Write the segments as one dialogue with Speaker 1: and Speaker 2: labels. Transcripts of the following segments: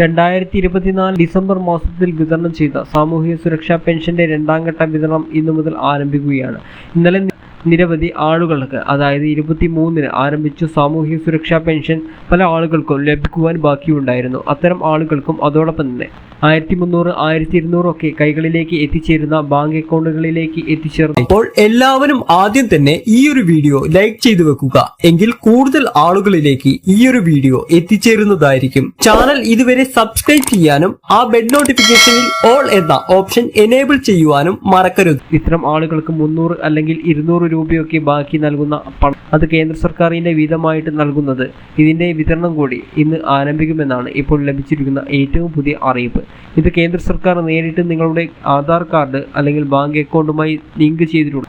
Speaker 1: രണ്ടായിരത്തി ഇരുപത്തിനാല് ഡിസംബർ മാസത്തിൽ വിതരണം ചെയ്ത സാമൂഹിക സുരക്ഷാ പെൻഷന്റെ രണ്ടാം ഘട്ട വിതരണം ഇന്നു മുതൽ ആരംഭിക്കുകയാണ്. ഇന്നലെ നിരവധി ആളുകൾക്ക് അതായത് ഇരുപത്തി മൂന്നിന് ആരംഭിച്ച സാമൂഹിക സുരക്ഷാ പെൻഷൻ പല ആളുകൾക്കും ലഭിക്കുവാൻ ബാക്കിയുണ്ടായിരുന്നു. അത്തരം ആളുകൾക്കും അതോടൊപ്പം തന്നെ ആയിരത്തി മുന്നൂറ് ആയിരത്തി ഇരുന്നൂറ് ഒക്കെ കൈകളിലേക്ക് എത്തിച്ചേരുന്ന ബാങ്ക് അക്കൗണ്ടുകളിലേക്ക് എത്തിച്ചേർന്നു.
Speaker 2: അപ്പോൾ എല്ലാവരും ആദ്യം തന്നെ ഈ ഒരു വീഡിയോ ലൈക്ക് ചെയ്തു വെക്കുക. എങ്കിൽ കൂടുതൽ ആളുകളിലേക്ക് ഈ ഒരു വീഡിയോ എത്തിച്ചേരുന്നതായിരിക്കും. ചാനൽ ഇതുവരെ സബ്സ്ക്രൈബ് ചെയ്യാനും ആ ബെഡ് നോട്ടിഫിക്കേഷനിൽ ഓൾ എന്ന ഓപ്ഷൻ എനേബിൾ ചെയ്യുവാനും മറക്കരുത്.
Speaker 1: ഇത്തരം ആളുകൾക്ക് മുന്നൂറ് അല്ലെങ്കിൽ ഇരുന്നൂറ് രൂപയൊക്കെ ബാക്കി നൽകുന്ന പണം അത് കേന്ദ്ര സർക്കാരിന്റെ വീതമായിട്ട് നൽകുന്നത്. ഇതിന്റെ വിതരണം കൂടി ഇന്ന് ആരംഭിക്കുമെന്നാണ് ഇപ്പോൾ ലഭിച്ചിരിക്കുന്ന ഏറ്റവും പുതിയ അറിയിപ്പ്. ഇത് കേന്ദ്ര സർക്കാർ നേരിട്ട് നിങ്ങളുടെ ആധാർ കാർഡ് അല്ലെങ്കിൽ ബാങ്ക് അക്കൗണ്ടുമായി ലിങ്ക് ചെയ്തിട്ടുള്ള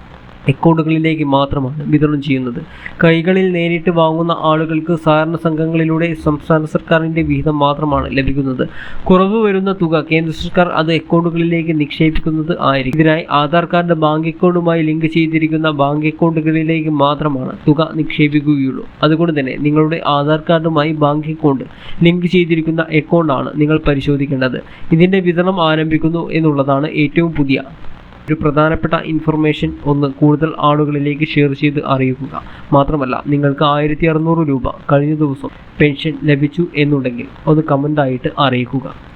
Speaker 1: അക്കൗണ്ടുകളിലേക്ക് മാത്രമാണ് വിതരണം ചെയ്യുന്നത്. കൈകളിൽ നേരിട്ട് വാങ്ങുന്ന ആളുകൾക്ക് സഹകരണ സംഘങ്ങളിലൂടെ സംസ്ഥാന സർക്കാരിന്റെ വിഹിതം മാത്രമാണ് ലഭിക്കുന്നത്. കുറവ് വരുന്ന തുക കേന്ദ്ര സർക്കാർ അത് അക്കൗണ്ടുകളിലേക്ക് നിക്ഷേപിക്കുന്നത് ആയിരിക്കും. ഇതിനായി ആധാർ കാർഡ് ബാങ്ക് അക്കൗണ്ടുമായി ലിങ്ക് ചെയ്തിരിക്കുന്ന ബാങ്ക് അക്കൗണ്ടുകളിലേക്ക് മാത്രമാണ് തുക നിക്ഷേപിക്കുകയുള്ളൂ. അതുകൊണ്ട് തന്നെ നിങ്ങളുടെ ആധാർ കാർഡുമായി ബാങ്ക് അക്കൗണ്ട് ലിങ്ക് ചെയ്തിരിക്കുന്ന അക്കൗണ്ടാണ് നിങ്ങൾ പരിശോധിക്കേണ്ടത്. ഇതിന്റെ വിതരണം ആരംഭിക്കുന്നു എന്നുള്ളതാണ് ഏറ്റവും പുതിയ ഒരു പ്രധാനപ്പെട്ട ഇൻഫർമേഷൻ ഒന്ന് കൂടുതൽ ആളുകളിലേക്ക് ഷെയർ ചെയ്ത് അറിയിക്കുക. മാത്രമല്ല നിങ്ങൾക്ക് ആയിരത്തി രൂപ കഴിഞ്ഞ ദിവസം പെൻഷൻ ലഭിച്ചു എന്നുണ്ടെങ്കിൽ ഒന്ന് കമന്റായിട്ട് അറിയിക്കുക.